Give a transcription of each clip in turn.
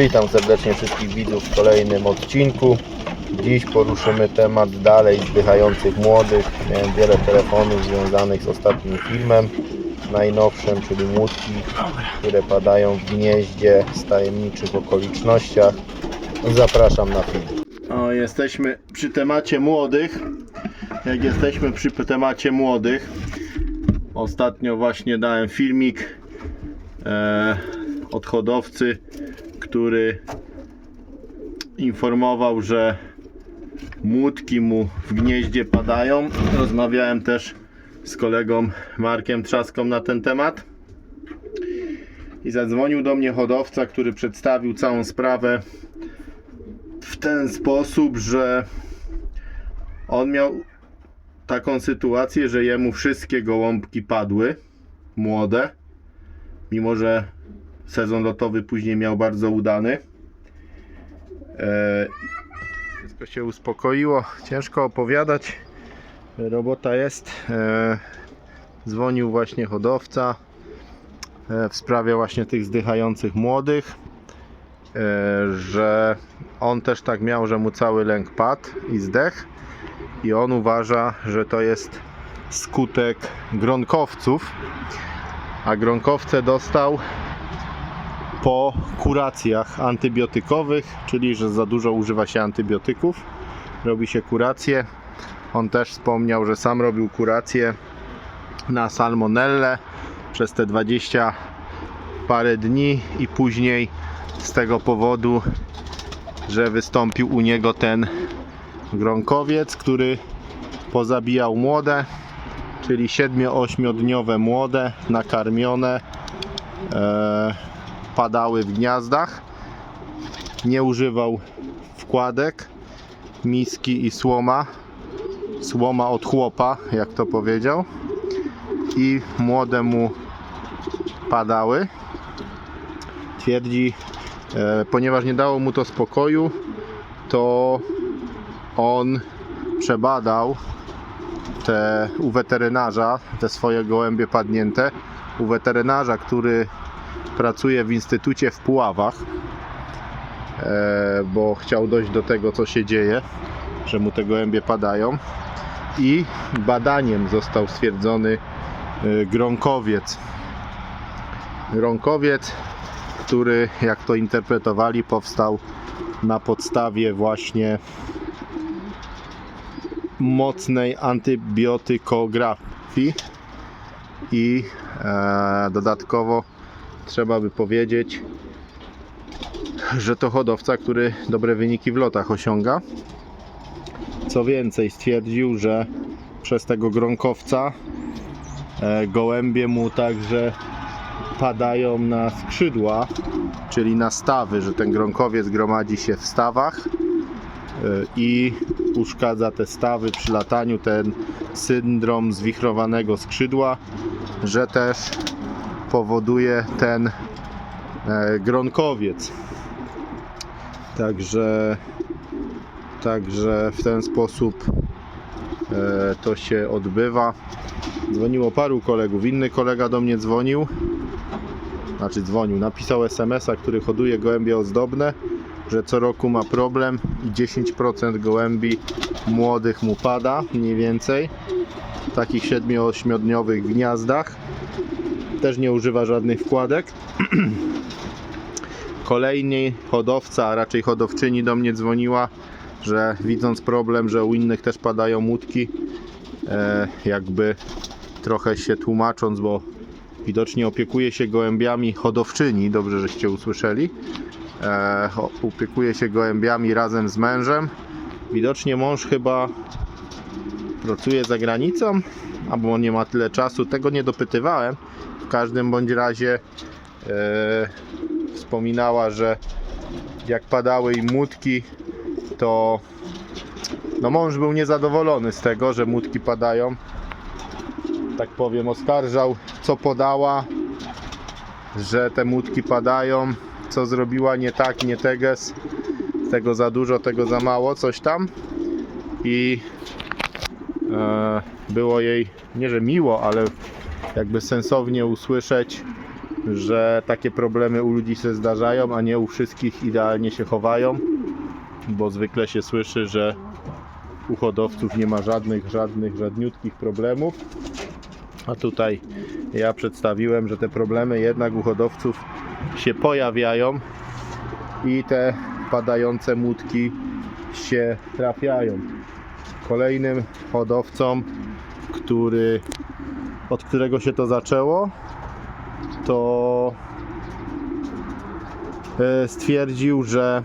Witam serdecznie wszystkich widzów w kolejnym odcinku. Dziś poruszymy temat dalej zdychających młodych. Miałem wiele telefonów związanych z ostatnim filmem, najnowszym, czyli młódki, które padają w gnieździe z tajemniczych okolicznościach. Zapraszam na film. O, jesteśmy przy temacie młodych. Jak jesteśmy przy temacie młodych, ostatnio właśnie dałem filmik e, od hodowcy, który informował, że młódki mu w gnieździe padają. Rozmawiałem też z kolegą Markiem Trzaską na ten temat. I zadzwonił do mnie hodowca, który przedstawił całą sprawę w ten sposób, że on miał taką sytuację, że jemu wszystkie gołąbki padły, młode, mimo że sezon lotowy później miał bardzo udany. E, Wszystko się uspokoiło, ciężko opowiadać. Robota jest. E, Dzwonił właśnie hodowca e, w sprawie właśnie tych zdychających młodych, e, że on też tak miał, że mu cały lęk padł i zdech i on uważa, że to jest skutek gronkowców, a gronkowce dostał po kuracjach antybiotykowych, czyli że za dużo używa się antybiotyków, robi się kuracje. On też wspomniał, że sam robił kurację na salmonellę przez te 20 parę dni i później z tego powodu, że wystąpił u niego ten gronkowiec, który pozabijał młode, czyli 7-8 dniowe młode, nakarmione, e, padały w gniazdach. Nie używał wkładek, miski i słoma. Słoma od chłopa, jak to powiedział. I młode mu padały. Twierdzi, e, ponieważ nie dało mu to spokoju, to on przebadał te u weterynarza, te swoje gołębie padnięte, u weterynarza, który pracuje w instytucie w Puławach, e, bo chciał dojść do tego, co się dzieje, że mu te gołębie padają. I badaniem został stwierdzony e, gronkowiec. Gronkowiec, który, jak to interpretowali, powstał na podstawie właśnie mocnej antybiotykografii i e, dodatkowo trzeba by powiedzieć, że to hodowca, który dobre wyniki w lotach osiąga. Co więcej, stwierdził, że przez tego gronkowca e, gołębie mu także padają na skrzydła, czyli na stawy, że ten gronkowiec gromadzi się w stawach e, i uszkadza te stawy przy lataniu, ten syndrom zwichrowanego skrzydła, że też powoduje ten e, gronkowiec. Także, także w ten sposób e, to się odbywa. Dzwoniło paru kolegów. Inny kolega do mnie dzwonił. Znaczy dzwonił, napisał SMS-a, który hoduje gołębie ozdobne, że co roku ma problem i 10% gołębi młodych mu pada, mniej więcej. W takich 7-8 dniowych gniazdach też nie używa żadnych wkładek. Kolejny hodowca, a raczej hodowczyni do mnie dzwoniła, że widząc problem, że u innych też padają łódki, e, jakby trochę się tłumacząc, bo widocznie opiekuje się gołębiami hodowczyni, dobrze żeście usłyszeli. E, opiekuje się gołębiami razem z mężem. Widocznie mąż chyba pracuje za granicą, albo nie ma tyle czasu, tego nie dopytywałem. W każdym bądź razie e, wspominała, że jak padały im młódki, to no mąż był niezadowolony z tego, że młódki padają. Tak powiem, oskarżał, co podała, że te młódki padają, co zrobiła nie tak, nie teges, tego za dużo, tego za mało, coś tam. I było jej nie że miło, ale jakby sensownie usłyszeć, że takie problemy u ludzi się zdarzają, a nie u wszystkich idealnie się chowają, bo zwykle się słyszy, że u hodowców nie ma żadnych, żadnych, żadniutkich problemów. A tutaj ja przedstawiłem, że te problemy jednak u hodowców się pojawiają i te padające młotki się trafiają. Kolejnym hodowcą, który, od którego się to zaczęło, to e, stwierdził, że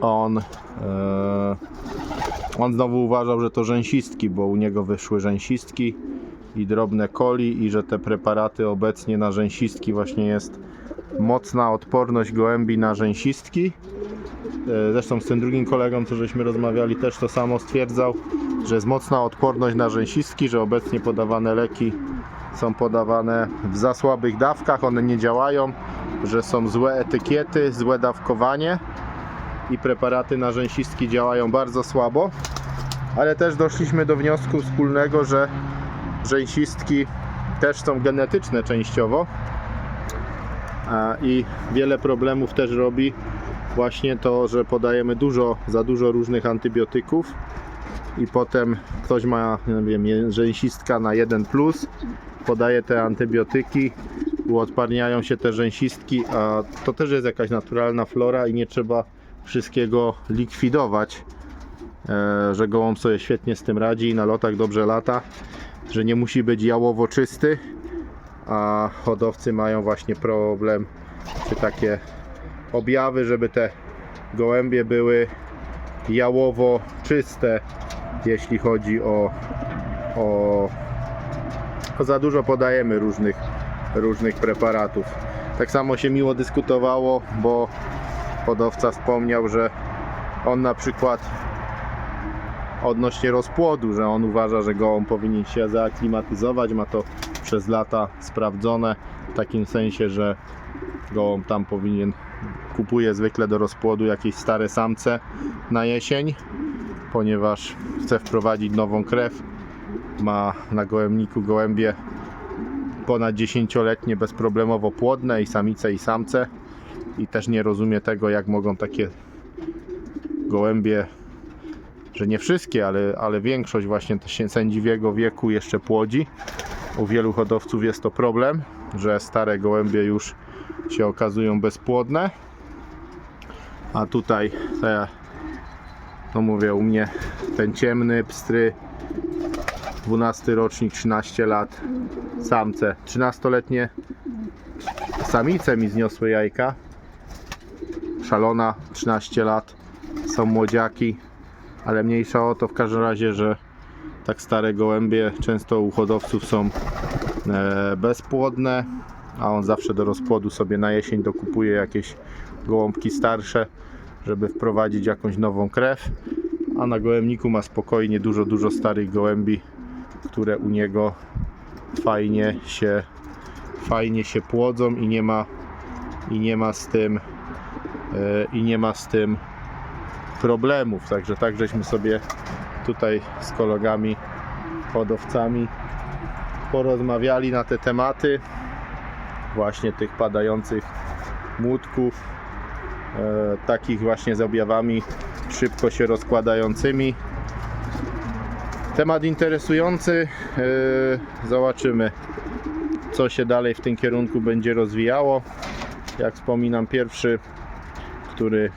on e, on znowu uważał, że to rzęsistki, bo u niego wyszły rzęsistki i drobne coli i że te preparaty obecnie na rzęsistki właśnie jest mocna odporność gołębi na rzęsistki. E, Zresztą z tym drugim kolegą, co żeśmy rozmawiali, też to samo stwierdzał, że jest mocna odporność na rzęsistki, że obecnie podawane leki są podawane w za słabych dawkach, one nie działają, że są złe etykiety, złe dawkowanie i preparaty na rzęsistki działają bardzo słabo, ale też doszliśmy do wniosku wspólnego, że rzęsistki też są genetyczne częściowo i wiele problemów też robi właśnie to, że podajemy dużo, za dużo różnych antybiotyków i potem ktoś ma, nie wiem, rzęsistka na 1+, plus, podaje te antybiotyki, uodparniają się te rzęsistki, a to też jest jakaś naturalna flora i nie trzeba wszystkiego likwidować, e, że gołąb sobie świetnie z tym radzi i na lotach dobrze lata, że nie musi być jałowo czysty, a hodowcy mają właśnie problem, czy takie objawy, żeby te gołębie były jałowo czyste, jeśli chodzi o, o, o za dużo podajemy różnych, różnych preparatów. Tak samo się miło dyskutowało, bo hodowca wspomniał, że on na przykład odnośnie rozpłodu, że on uważa, że gołąb powinien się zaaklimatyzować, ma to przez lata sprawdzone w takim sensie, że gołąb tam powinien kupuje zwykle do rozpłodu jakieś stare samce na jesień, ponieważ chce wprowadzić nową krew. Ma na gołębniku gołębie ponad 10-letnie bezproblemowo płodne i samice i samce i też nie rozumie tego jak mogą takie gołębie że nie wszystkie, ale, ale większość właśnie sędziwiego wieku jeszcze płodzi. U wielu hodowców jest to problem, że stare gołębie już się okazują bezpłodne. A tutaj, te, no mówię, u mnie ten ciemny pstry 12 rocznik, 13 lat, samce, 13-letnie samice mi zniosły jajka. Szalona, 13 lat, są młodziaki, ale mniejsza o to w każdym razie, że tak stare gołębie często u hodowców są e, bezpłodne, a on zawsze do rozpłodu sobie na jesień dokupuje jakieś gołąbki starsze, żeby wprowadzić jakąś nową krew, a na gołębniku ma spokojnie dużo, dużo starych gołębi, które u niego fajnie się fajnie się płodzą i nie ma i nie ma z tym e, i nie ma z tym problemów. Także tak żeśmy sobie tutaj z kolegami hodowcami porozmawiali na te tematy właśnie tych padających młotków e, takich właśnie z objawami szybko się rozkładającymi. Temat interesujący e, zobaczymy co się dalej w tym kierunku będzie rozwijało. Jak wspominam pierwszy który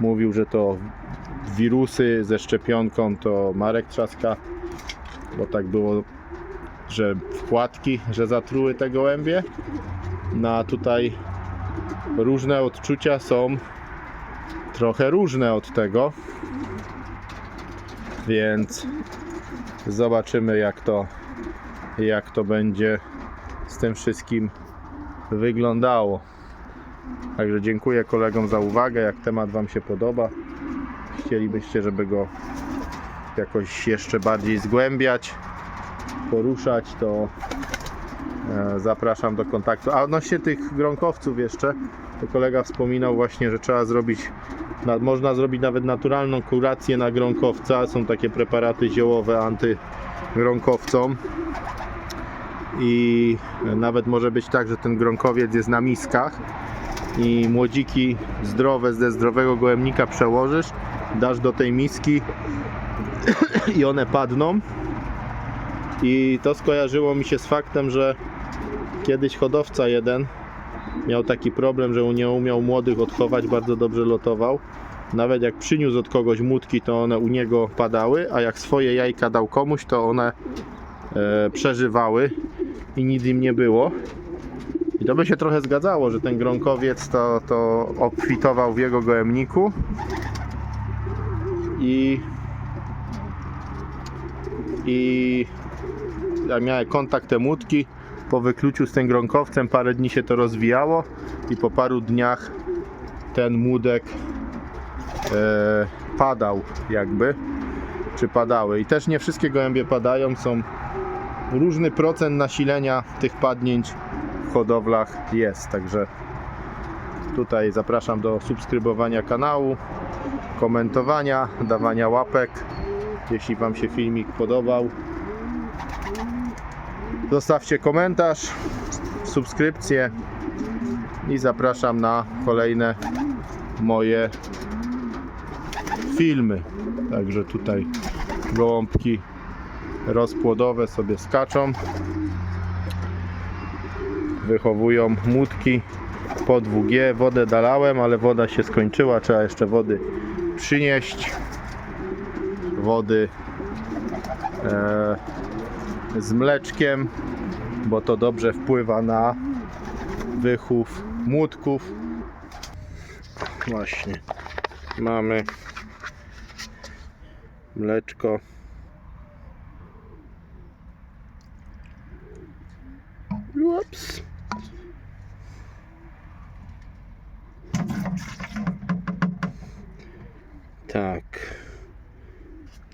mówił, że to wirusy ze szczepionką to Marek Trzaska, bo tak było, że wkładki, że zatruły te gołębie. No a tutaj różne odczucia są trochę różne od tego, więc zobaczymy jak to jak to będzie z tym wszystkim wyglądało. Także dziękuję kolegom za uwagę. Jak temat Wam się podoba, chcielibyście, żeby go jakoś jeszcze bardziej zgłębiać, poruszać, to e, zapraszam do kontaktu. A odnośnie tych gronkowców jeszcze, to kolega wspominał właśnie, że trzeba zrobić, na, można zrobić nawet naturalną kurację na gronkowca. Są takie preparaty ziołowe antygronkowcom. i nawet może być tak, że ten gronkowiec jest na miskach i młodziki zdrowe ze zdrowego gołębnika przełożysz, dasz do tej miski i one padną. I to skojarzyło mi się z faktem, że kiedyś hodowca jeden miał taki problem, że nie umiał młodych odchować, bardzo dobrze lotował. Nawet jak przyniósł od kogoś młódki, to one u niego padały, a jak swoje jajka dał komuś, to one e, przeżywały i nic im nie było. I to by się trochę zgadzało, że ten gronkowiec to, to obfitował w jego gołębniku i i ja miałem kontakt te młódki po wykluciu z tym gronkowcem parę dni się to rozwijało i po paru dniach ten młódek e, padał jakby czy padały. I też nie wszystkie gołębie padają. Są różny procent nasilenia tych padnięć w hodowlach jest. Także tutaj zapraszam do subskrybowania kanału komentowania, dawania łapek jeśli Wam się filmik podobał zostawcie komentarz subskrypcję i zapraszam na kolejne moje filmy. Także tutaj gołąbki rozpłodowe sobie skaczą wychowują młódki po 2G wodę dalałem, ale woda się skończyła trzeba jeszcze wody przynieść. Wody e, z mleczkiem bo to dobrze wpływa na wychów młódków właśnie mamy mleczko Ups. Tak.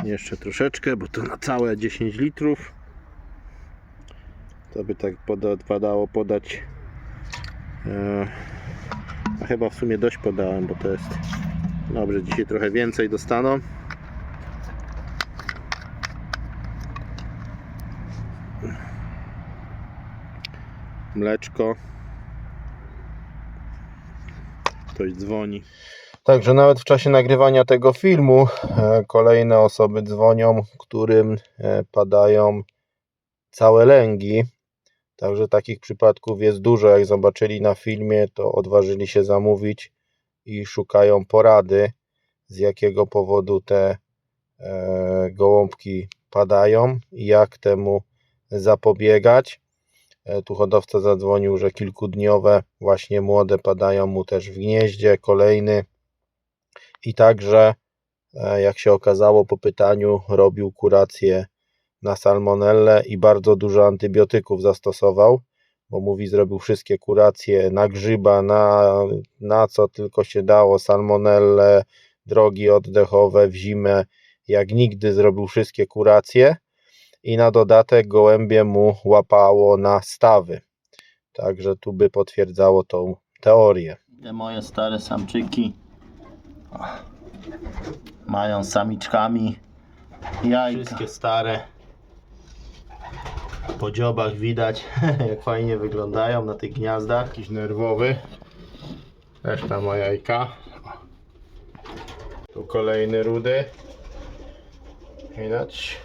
Jeszcze troszeczkę, bo to na całe 10 litrów. To by tak poda, podać. E, a chyba w sumie dość podałem, bo to jest. Dobrze, dzisiaj trochę więcej dostaną. Mleczko. Ktoś dzwoni. Także nawet w czasie nagrywania tego filmu e, kolejne osoby dzwonią, którym e, padają całe lęgi. Także takich przypadków jest dużo. Jak zobaczyli na filmie, to odważyli się zamówić i szukają porady, z jakiego powodu te e, gołąbki padają i jak temu zapobiegać. E, Tu hodowca zadzwonił, że kilkudniowe właśnie młode padają mu też w gnieździe, kolejny i także e, jak się okazało po pytaniu robił kurację na salmonellę i bardzo dużo antybiotyków zastosował, bo mówi zrobił wszystkie kuracje na grzyba, na, na co tylko się dało, salmonellę, drogi oddechowe w zimę, jak nigdy zrobił wszystkie kuracje i na dodatek gołębie mu łapało na stawy. Także tu by potwierdzało tą teorię. Te moje stare samczyki mają samiczkami jajka. Wszystkie stare. Po dziobach widać, jak fajnie wyglądają na tych gniazdach. Jakiś nerwowy. Też tam ma jajka. Tu kolejny rudy. Widać.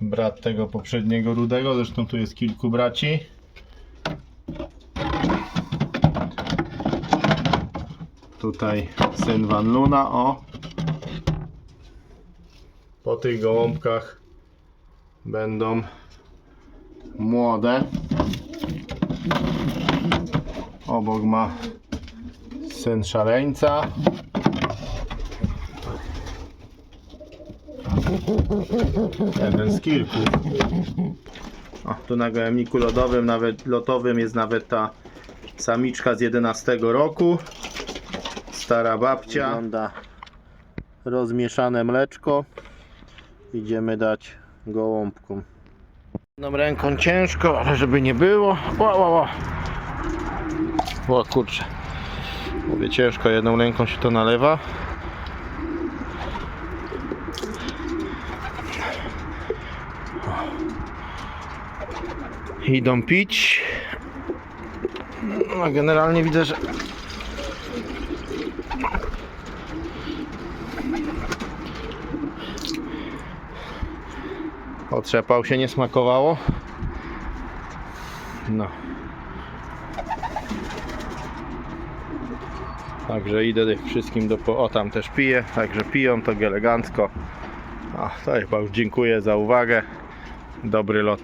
Brat tego poprzedniego rudego. Zresztą tu jest kilku braci. Tutaj syn Van Luna. O, po tych gołąbkach będą młode. Obok ma syn szaleńca. Jeden z kilku. O, tu na gołębniku lodowym, nawet lotowym jest nawet ta samiczka z 11 roku. Stara babcia. Wygląda rozmieszane mleczko. Idziemy dać gołąbkom. Jedną ręką ciężko, ale żeby nie było. Ła, ła, ła. O kurczę. Mówię ciężko, jedną ręką się to nalewa. idą pić. No generalnie widzę, że otrzepał się, nie smakowało. No. Także idę wszystkim do... po- O, tam też piję, także piją tak elegancko. A, to chyba już dziękuję za uwagę. Dobry lot.